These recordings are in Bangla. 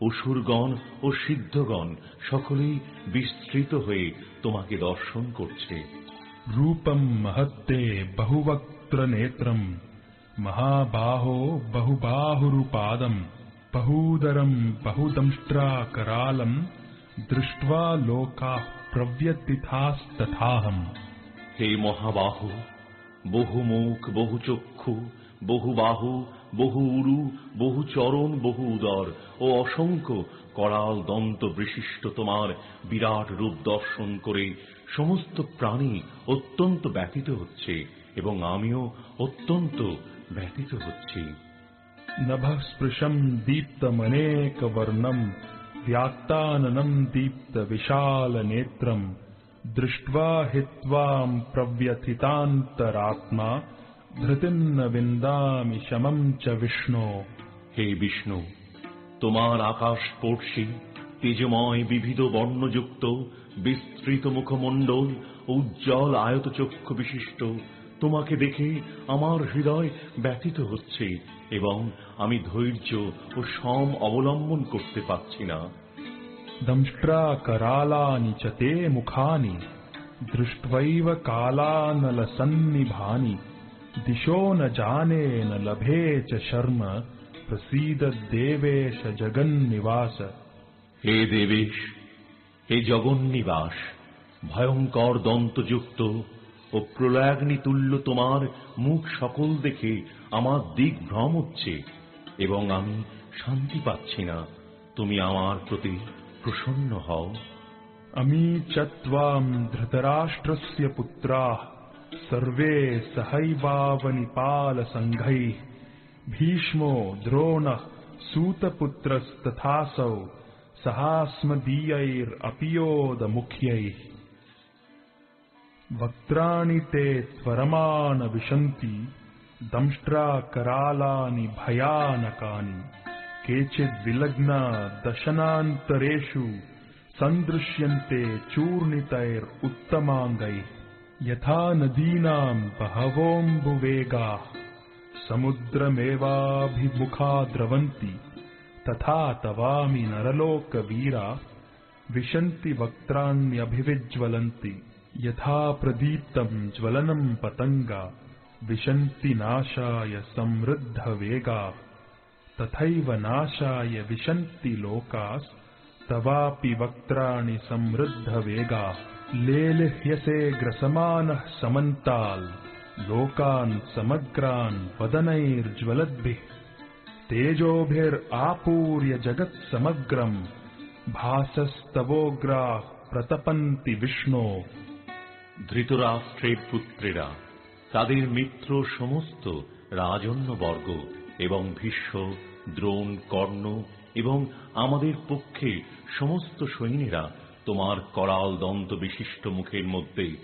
অসুরগণ ও সিদ্ধগণ সকলেই বিস্তৃত হয়ে তোমাকে দর্শন করছে। রূপম মহত্তে বহুবক্ত্র নেত্রম মহাবাহ বহুবাহুরূপাদম বহুদরম বহুদংষ্ট্রাকরালম দৃষ্টা লোকা প্রব্যতিথাস্তথাহম হে মহাবাহ বহুমুখ বহুচক্ষু বহু চক্ষু বহু বাহু বহু উরু বহু চরণ বহু উদর ও অসংখ্য করাল দন্ত বিশিষ্ট তোমার বিরাট রূপ দর্শন করে সমস্ত প্রাণী অত্যন্ত ব্যতীত হচ্ছে এবং আমিও অত্যন্ত ব্যতীত হচ্ছি नभः स्पृशम् दीप्तमनेकवर्णम् व्याक्ताननम् दीप्तविशालनेत्रम् दृष्ट्वा हि त्वाम् प्रव्यथितान्तरात्मा ধৃতিন্ন বিন্দামি শমম চ বিষ্ণু। হে বিষ্ণু তোমার আকাশ পড়শি তেজময় বিবিধ বর্ণযুক্ত বিস্তৃত মুখমণ্ডল উজ্জ্বল আয়তচক্ষু বিশিষ্ট তোমাকে দেখে আমার হৃদয় ব্যথিত হচ্ছে এবং আমি ধৈর্য ও সম অবলম্বন করতে পারছি না। দংষ্ট্রা করালানি চ মুখানি দৃষ্টৈব কালানল সন্নিভানি दिशो न जाने न लभे च शर्म प्रसीद देवेश जगन्निवास হে দেবেশ হে জগন্নিবাস ভয়ঙ্কর দন্তযুক্ত ও প্রলয়াগ্নি তুল্য তোমার মুখ সকল দেখে আমার দিক ভ্রম হচ্ছে এবং আমি শান্তি পাচ্ছি না তুমি আমার প্রতি প্রসন্ন হও अमी च त्वाम् धृतराष्ट्रस्य पुत्राः सर्वे सहैवावनिपालसङ्घैः भीष्मो द्रोणः सूतपुत्रस्तथासौ सहास्मदीयैरपि योदमुख्यैः वक्त्राणि ते त्वरमान विशन्ति दंष्ट्राकरालानि भयानकानि। केचिद्विलग्ना दशनान्तरेषु सन्दृश्यन्ते चूर्णितैरुत्तमाङ्गैः। यथा नदीनाम् बहवोऽम्बुवेगाः समुद्रमेवाभिमुखा द्रवन्ति तथा तवामि नरलोकवीरा विशन्ति वक्त्राण्यभिविज्वलन्ति यथा प्रदीप्तम् ज्वलनम् पतङ्गा विशन्ति नाशाय समृद्धवेगा तथैव नाशाय विशन्ति लोकास्तवापि वक्त्राणि समृद्धवेगा लेलिह्यसे ग्रसमानः समन्ताल् लोकान् समग्रान् वदनैर्ज्वलद्भिः तेजोभिरापूर्य जगत्समग्रम् भासस्तवोग्राः प्रतपन्ति विष्णो ধৃতরাষ্ট্রের পুত্রেরা তাদের মিত্র সমস্ত রাজন্যবর্গ এবং ভীষ্ম দ্রোণ কর্ণ এবং আমাদের পক্ষে সমস্ত সৈন্যেরা তোমার করাল দন্ত বিশিষ্ট মুখের মধ্যে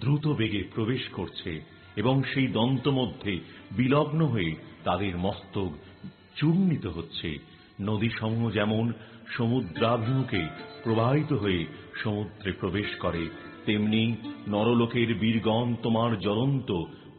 দ্রুত বেগে প্রবেশ করছে এবং সেই দন্ত মধ্যে বিলগ্ন হয়ে তাদের মস্তক চূর্ণিত হচ্ছে। নদীসমূহ যেমন সমুদ্রাভিমুখে প্রবাহিত হয়ে সমুদ্রে প্রবেশ করে, তেমনি নরলোকের বীরগণ তোমার জ্বলন্ত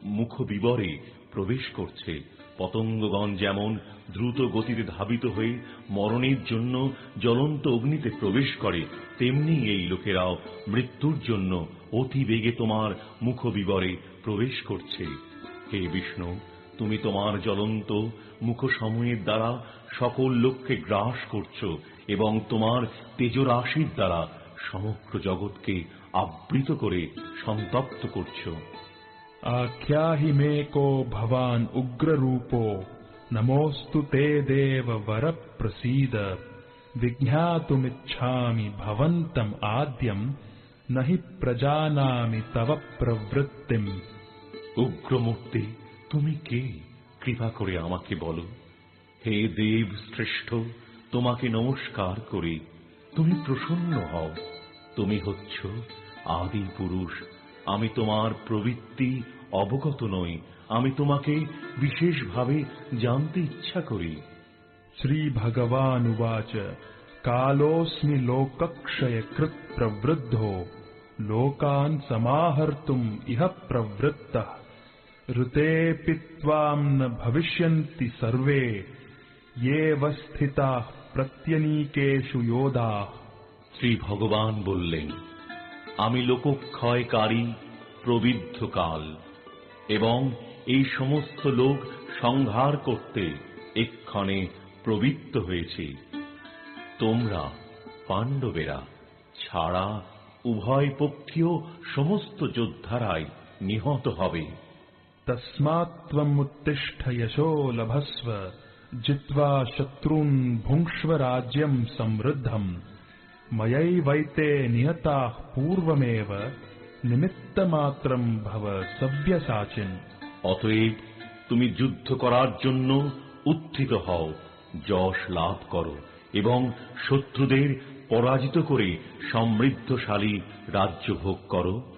মুখবিবরে প্রবেশ করছে। পতঙ্গগণ যেমন দ্রুত গতিতে ধাবিত হয়ে মরণের জন্য জ্বলন্ত অগ্নিতে প্রবেশ করে, তেমনি এই লোকেরাও মৃত্যুর জন্য অতি বেগে তোমার মুখ বিবরে প্রবেশ করছে। হে বিষ্ণু, তুমি তোমার জ্বলন্ত মুখসমূহের দ্বারা সকল লোককে গ্রাস করছ এবং তোমার তেজরাশির দ্বারা সমগ্র জগৎকে আবৃত করে সন্তপ্ত করছ। आख्याहि मे को भवान् उग्ररूपो नमोऽस्तु ते देव वर प्रसीद विज्ञातुमिच्छामि भवन्तम् आद्यम् न हि प्रजानामि तव प्रवृत्तिम् উগ্রমূর্তি তুমি কে কৃপা করে আমাকে বলো হে দেব শ্রেষ্ঠ তোমাকে নমস্কার করি তুমি প্রসন্ন হও তুমি হচ্ছ আদি পুরুষ আমি তোমার প্রবৃত্তি অবগত নই আমি তোমাকে বিশেষভাবে জানতে ইচ্ছা করি श्रीभगवानुवाच कालोऽस्मि लोकक्षयकृत् प्रवृद्धो लोकान् समाहर्तुम् इह प्रवृत्तः ऋतेऽपि त्वाम् न भविष्यन्ति सर्वे येव स्थिताः प्रत्यनीकेषु योधाः শ্রী ভগবান বললেন আমি লোকক্ষয়কারী প্রবিদ্ধ কাল এবং এই সমস্ত লোক সংহার করতে এক্ষণে প্রবৃত্ত হয়েছে। তোমরা পাণ্ডবেরা ছাড়া উভয় পক্ষীয় সমস্ত যোদ্ধারাই নিহত হবে। তস্মাত্মুত্তিষ্ঠ যশো লভস্ব, জিত্বা শত্রুন ভুংস্ব রাজ্যম সমৃদ্ধম। ময়ৈ বৈতে নিহতা পূর্বমেব। নিমিত্ত নিমিত্তমাত্রম ভব সভ্য সাচিন অতএব তুমি যুদ্ধ করার জন্য উত্থিত হও যশ লাভ করো এবং শত্রুদের পরাজিত করে সমৃদ্ধশালী রাজ্য ভোগ করো।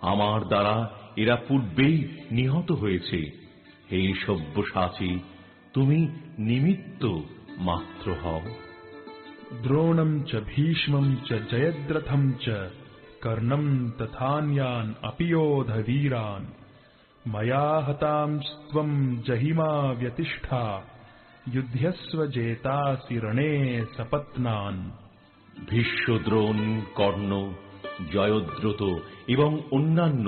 আমার দ্বারা এরা পূর্বেই নিহত হয়েছে। হে সব্যসাচী তুমি নিমিত্ত মাত্র হও। দ্রোণম চ ভীষ্মম চ জয়দ্রথম চ कर्णम् तथान्यान् अपि योध वीरान् मया हतांस्त्वम् जहिमा व्यतिष्ठा युध्यस्व जेतासि रणे सपत्नान् ভীষ্ম দ্রোণ কর্ণ জয়দ্রত এবং অন্যান্য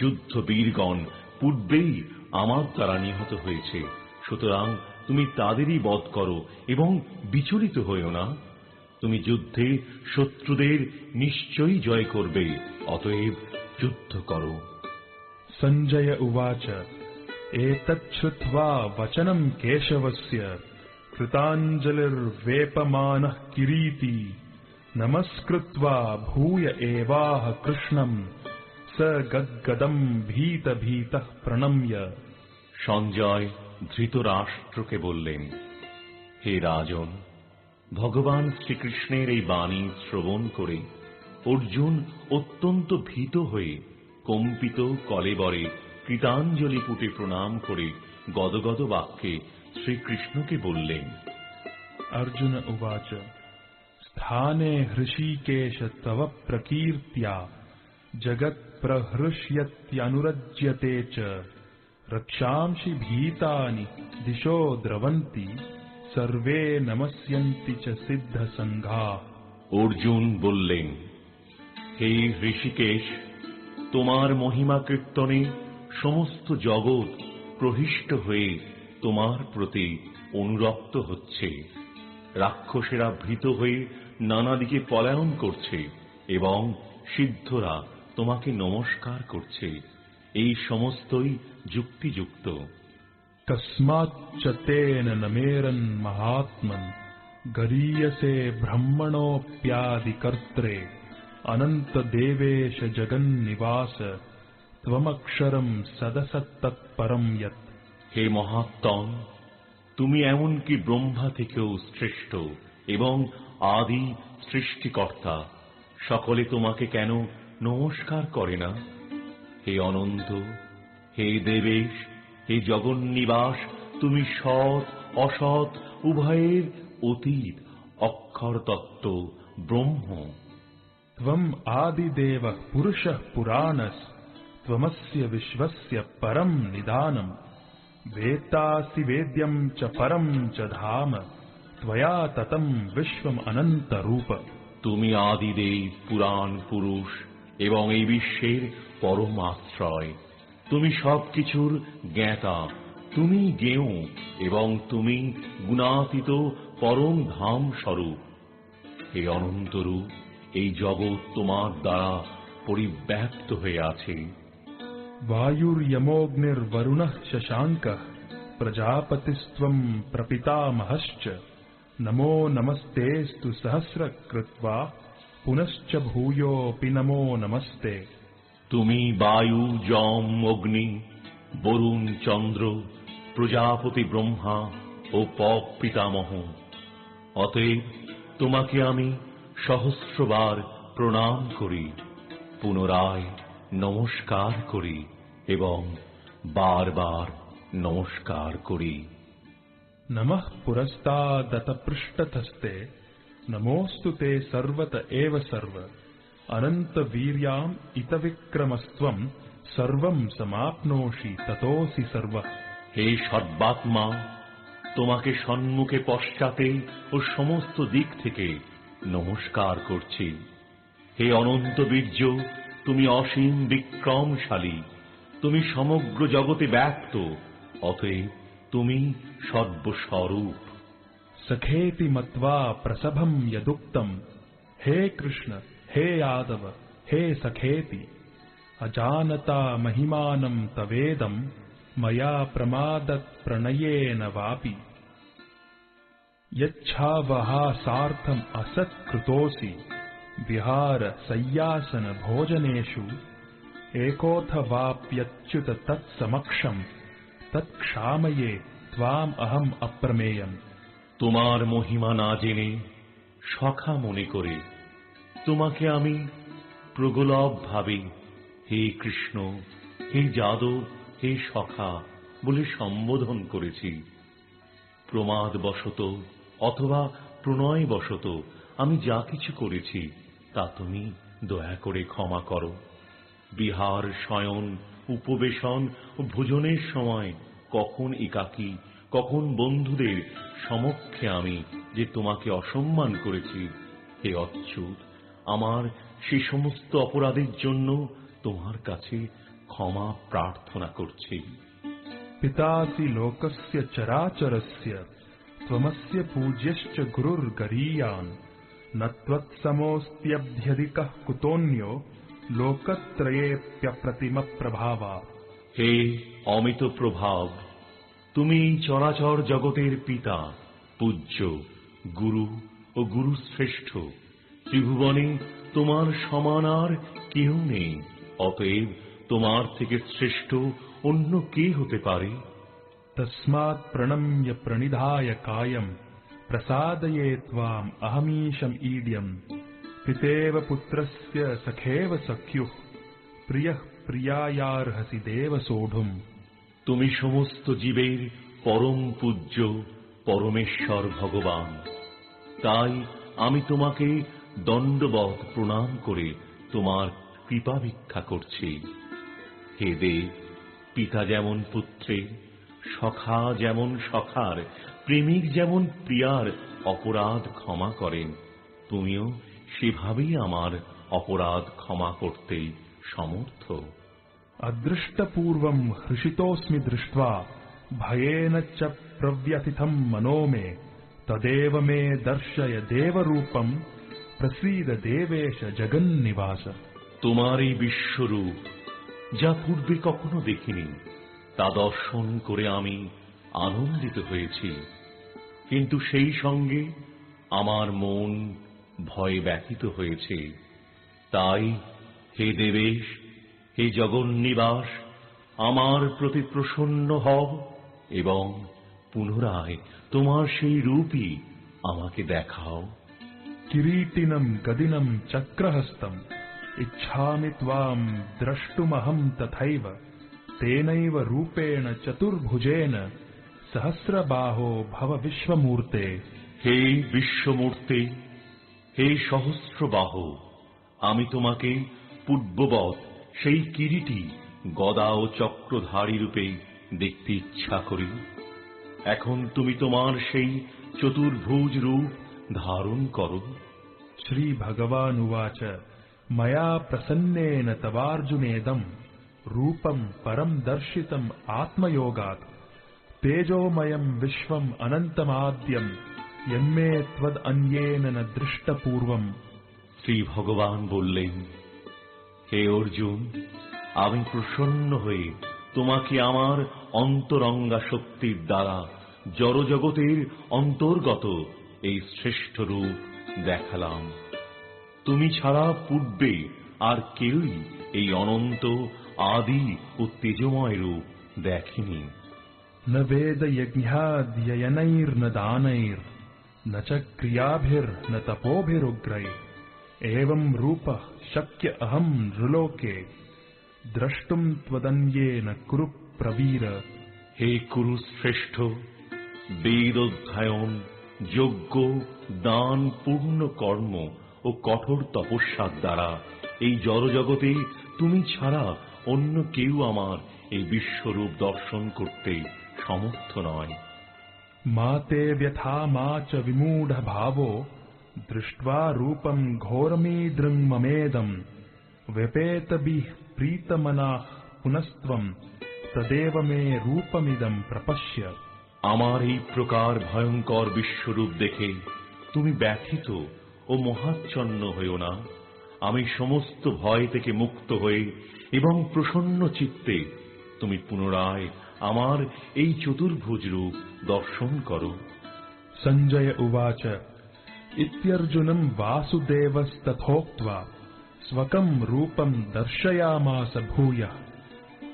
যুদ্ধ বীরগণ পূর্বেই আমার দ্বারা নিহত হয়েছে সুতরাং তুমি তাদেরই বধ করো এবং বিচলিত হইও না তুমি যুদ্ধে শত্রুদের নিশ্চয়ই জয় করবে অতএব যুদ্ধ করো। সঞ্জয় উবাচ এতচ্ছুত্বা বচনম কেশবস্য কৃতাঞ্জলির বেপমান কিরীতি নমস্কৃত্বা ভূয় এবাহ কৃষ্ণম স গদ্গদম ভীত ভীত প্রণম্য। সঞ্জয় ধৃতরাষ্ট্রকে বললেন হে রাজন ভগবান শ্রীকৃষ্ণের এই বাণী শ্রবণ করে অর্জুন অত্যন্ত ভীত হয়ে কম্পিত কলেবরে কৃতাঞ্জলি পুটে প্রণাম করে গদগদ বাক্যে শ্রীকৃষ্ণকে বললেন, অর্জুন উবাচ, স্থানে হৃষিকেশ তব প্রকীর্ত্যা, জগৎ প্রহৃষ্যত্যনুরজ্যতে চ রক্ষাংসি ভীতানি দিশো দ্রবন্তী। সর্বে নমস্যন্তি চ সিদ্ধ সংঘা অর্জুন বললেন, হে ঋষিকেশ, তোমার মহিমা কীর্তনে সমস্ত জগৎ প্রহিষ্ট হয়ে তোমার প্রতি অনুরক্ত হচ্ছে। রাক্ষসেরা ভীত হয়ে নানা দিকে পলায়ন করছে এবং সিদ্ধরা তোমাকে নমস্কার করছে। এই সমস্তই যুক্তিযুক্ত। कस्माच्च तेन न मेरन्महात्मन् गरीयसे ब्रह्मणोऽप्यादिकर्त्रे अनन्तदेवेश जगन्निवास त्वमक्षरम् सदसत्तत्परम् यत् হে মহাত্তম তুমি এমনকি ব্রহ্মা থেকেও শ্রেষ্ঠ এবং আদি সৃষ্টিকর্তা সকলে তোমাকে কেন নমস্কার করে না হে অনন্ত হে দেবেশ হে জগন্নিবাস তুমি সৎ অসৎ উভয়ের অতীত অক্ষর তত্ত্ব ব্রহ্ম त्वम् आदिदेवः पुरुषः पुराणस् त्वमस्य विश्वस्य परम् निदानम् वेत्तासि वेद्यम् च परम् च धाम त्वया ततम् विश्वम् अनन्तरूप তুমি আদিদেব পুরাণ পুরুষ এবং এই বিশ্বের পরম আশ্রয় তুমি সবকিছুর জ্ঞাতা তুমি জ্ঞেয় এবং তুমি গুণাতীত পরম ধাম স্বরূপ হে অনন্তরূপ এই জগৎ তোমার দ্বারা পরিব্যাপ্ত হয়ে আছে वायुर्यमोऽग्निर्वरुणः शशाङ्कः प्रजापतिस्त्वम् प्रपितामहश्च नमो नमस्तेऽस्तु सहस्रकृत्वा पुनश्च भूयोऽपि नमो नमस्ते তুমি বায়ু যম অগ্নি, বরুণ, চন্দ্র, প্রজাপতি, ব্রহ্মা ও পপ পিতামহ। অতএব তোমাকে আমি সহস্রবার প্রণাম করি, পুনরায় নমস্কার করি এবং বারবার নমস্কার করি। নমঃ পুরস্তাদত পৃষ্ঠতস্তে নমোস্তু তে সর্বত এব সর্ব। अनन्तवीर्याम् इतविक्रमस्त्वम् सर्वम् समाप्नोषि ततोऽसि सर्वः হে সর্বাত্মা তোমাকে সম্মুখে পশ্চাতে ও সমস্ত দিক থেকে নমস্কার করছি হে অনন্ত বীর্য তুমি অসীম বিক্রমশালী তুমি সমগ্র জগতে ব্যক্ত অতএব তুমি সর্বস্বরূপ सखेति मत्वा प्रसभं यदुक्तम् हे कृष्ण हे यादव हे सखेति अजानता महिमानं तवेदं मया प्रमादत् प्रणयेन वापि यच्छावहासार्थम् असत्कृतोऽसि विहार सय्यासन भोजनेषु एकोऽथवाप्यच्युत तत्समक्षम् तत्क्षामये त्वाम् अहम् अप्रमेयम् তোমার মহিমা না জেনে সখা মনে করে তোমাকে আমি প্রগলভ ভাবে। হে কৃষ্ণ, হে যাদব, হে সখা বলে সম্বোধন করেছি। প্রমাদবশত অথবা প্রণয়বশত আমি যা কিছু করেছি, তা তুমি দয়া করে ক্ষমা করো। বিহার শয়ন, উপবেশন ও ভোজনের সময় কখন একাকী, কখন বন্ধুদের সমক্ষে আমি যে তোমাকে অসম্মান করেছি, হে অচ্যুত আমার সে সমস্ত অপরাধের জন্য তোমার কাছে ক্ষমা প্রার্থনা করছি पितासि लोकस्य चराचरस्य त्वमस्य पूज्यश्च गुरुर्गरीयान् न त्वत्समोऽस्त्यभ्यधिकः कुतोऽन्यो लोकत्रयेऽप्यप्रतिमप्रभावा হে অমিত প্রভাব তুমি এই চরাচর জগতের পিতা পূজ্য গুরু ও গুরু শ্রেষ্ঠ ত্রিভুবনে তোমার সমান আর কেহ নেই। অতএব তোমার থেকে শ্রেষ্ঠ অন্য কে হতে পারে? তসমাৎ প্রণম্য প্রণিধায় কায়ম প্রসাদয়ে ত্বাম অহমীশম ইডিয়ম। পিতেব পুত্রস্য সখেব সখ্যুঃ প্রিয় প্রিয়ায়ার্হসি দেব সোঢুম তুমি সমস্ত জীবের পরম পূজ্য পরমেশ্বর ভগবান। তাই আমি তোমাকে দণ্ডবধ প্রণাম করে তোমার কৃপা ভিক্ষা করছি হে দেব পিতা যেমন পুত্রের সখা যেমন সখার প্রেমিক যেমন প্রিয়ার অপরাধ ক্ষমা করেন তুমিও সেভাবেই আমার অপরাধ ক্ষমা করতে সমর্থ अदृष्टपूर्वम् हृषितोऽस्मि दृष्ट्वा भयेन च प्रव्यथितम् मनो मे तदेव मे दर्शय देवरूपम् প্রসীদ দেবেশ জগন্নিবাস। তোমার এই বিশ্বরূপ, যা পূর্বে কখনো দেখিনি, তা দর্শন করে আমি আনন্দিত হয়েছি। কিন্তু সেই সঙ্গে আমার মন ভয় ব্যথিত হয়েছে। তাই হে দেবেশ, হে জগন্নিবাস, আমার প্রতি প্রসন্ন হব এবং পুনরায় তোমার সেই রূপই আমাকে দেখাও। किरीटिनम् गदिनम् चक्रहस्तम् इच्छामि त्वाम् द्रष्टुमहम् तथैव तेनैव रूपेण चतुर्भुजेन सहस्रबाहो भव विश्वमूर्ते হে বিশ্বমূর্তে হে সহস্রবাহ আমি তোমাকে পূর্ববৎ সেই কিরিটি গদা ও চক্রধারী রূপে দেখতে ইচ্ছা করি এখন তুমি তোমার সেই চতুর্ভুজ রূপ ধারণ করো श्रीभगवानुवाच मया प्रसन्नेन तवार्जुनेदम् रूपम् परम् दर्शितम् आत्मयोगात् तेजोमयम् विश्वम् अनन्तमाद्यम् यन्मे त्वदन्येन न दृष्टपूर्वम् শ্রী ভগবান বললেন হে অর্জুন আমি প্রসন্ন হয়ে তোমাকে আমার অন্তরঙ্গা শক্তির দ্বারা জড়জগতের অন্তর্গত এই শ্রেষ্ঠ রূপ দেখালাম তুমি ছাড়া পূর্বে আর কেউই এই অনন্ত আদি ও তেজময় রূপ দেখেনি न वेदयज्ञाद्ययनैर्न दानैर्न च क्रियाभिर्न तपोभिरुग्रैः एवम् रूपः शक्य अहम् नृलोके द्रष्टुम् त्वदन्येन कुरु प्रवीर হে কুরু শ্রেষ্ঠ বেদ অধ্যায়ন যজ্ঞ দান পূর্ণ কর্ম ও কঠোর তপস্যার দ্বারা এই জড়জগতে তুমি ছাড়া অন্য কেউ আমার এই বিশ্বরূপ দর্শন করতে সমর্থ নয় मा ते व्यथा मा च विमूढभावो दृष्ट्वा रूपम् घोरमीदृङ् ममेदम् व्यपेतभिः प्रीतमनाः पुनस्त्वम् तदेव मे रूपमिदम् प्रपश्य আমার এই প্রকার ভয়ঙ্কর বিশ্বরূপ দেখে তুমি ব্যথিত ও মহাচ্ছন্ন হইও না। আমি সমস্ত ভয় থেকে মুক্ত হয়ে এবং প্রসন্ন চিত্তে তুমি পুনরায় আমার এই চতুর্ভুজ রূপ দর্শন করো। সঞ্জয় উবাচ ইত্যর্জুন বাসুদেবস্তথোক্তা স্বকম রূপম দর্শয়ামাস ভূয়।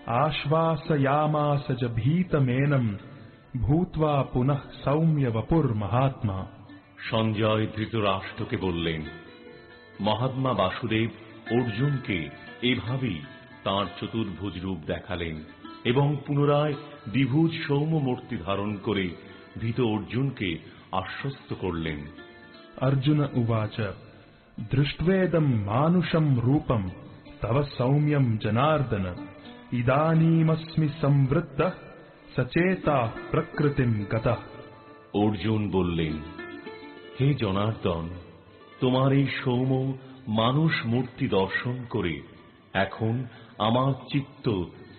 আশ্বাসয়ামাস চ ভীতমেনম ভূতবা পুনঃ সৌম্য বপুর মহাত্মা। সঞ্জয় ধৃতরাষ্ট্রকে বললেন মহাত্মা বাসুদেব অর্জুনকে এভাবেই তাঁর চতুর্ভুজ রূপ দেখালেন এবং পুনরায় দ্বিভুজ সৌম মূর্তি ধারণ করে ভীত অর্জুনকে আশ্বস্ত করলেন। অর্জুন উবাচ দৃষ্টেদম মানুষম রূপম তব সৌম্যম জনার্দন ইদানীমস্মি সংবৃত্ত সচেতা প্রকৃতি গতা। অর্জুন বললেন হে জনার্দন তোমার এই সৌম মানুষ মূর্তি দর্শন করে এখন আমার চিত্ত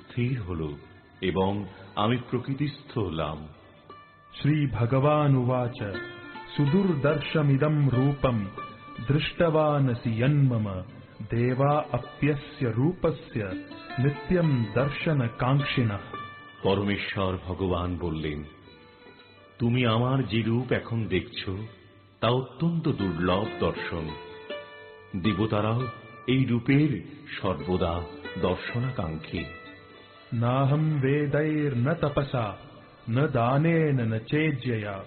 স্থির হল এবং আমি প্রকৃতিস্থ হলাম। শ্রী ভগবান উবাচ সুদূর্দর্শমিদম রূপম দৃষ্টবানসি দেওয়া দেবা অপ্যস্য রূপস্য নিত্যম দর্শন কাঙ্ক্ষিণ। পরমেশ্বর ভগবান বললেন তুমি আমার যে রূপ এখন দেখছ তা অত্যন্ত দুর্লভ দর্শন। দেবতারাও এই রূপের সর্বদা দর্শনাকাঙ্ক্ষী। নাহম বেদৈর্ন তপসা ন দানেন ন চেজ্যয়া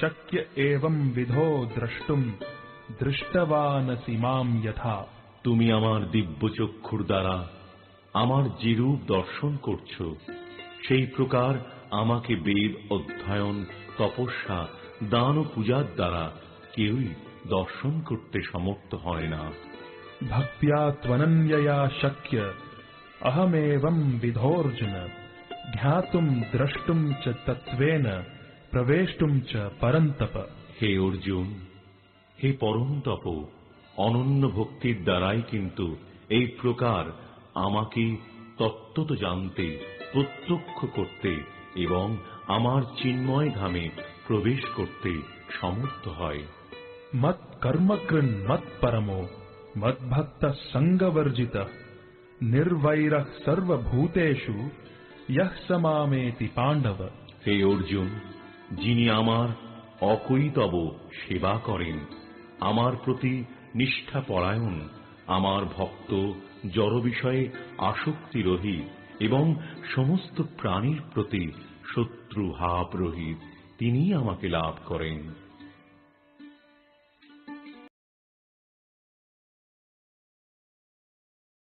শক্য এবং বিধো দ্রষ্টুম দৃষ্টবানসি মাম যথা। তুমি আমার দিব্য চক্ষুর দ্বারা আমার যেরূপ দর্শন করছ সেই প্রকার আমাকে বেদ অধ্যয়ন তপস্যা দান ও পূজার দ্বারা কেউই দর্শন করতে সমর্থ হয় না। ভক্তিয়া ত্বনন্যয়া শক্য অহমেবম বিধর্জুন ধ্যাতুম দ্রষ্টুম চ তত্ত্বেন প্রবেষ্টুম চ পরন্তপ। হে অর্জুন হে পরন্তপ অনন্য ভক্তির দ্বারাই কিন্তু এই প্রকার আমাকে তত্ত্বত জানতে প্রত্যক্ষ করতে এবং আমার চিন্ময় ধামে প্রবেশ করতে সমর্থ হয়। মত কর্মকৃন মত পরম মত ভক্ত সঙ্গবর্জিত নির্বৈর সর্বভূতেশু ইহ সমামেতি পাণ্ডব। হে অর্জুন যিনি আমার অকৈতব সেবা করেন আমার প্রতি নিষ্ঠা পরায়ণ আমার ভক্ত জড় বিষয়ে আসক্তি রহিত এবং সমস্ত প্রাণীর প্রতি শত্রু ভাব রহিত তিনিই আমাকে লাভ করেন।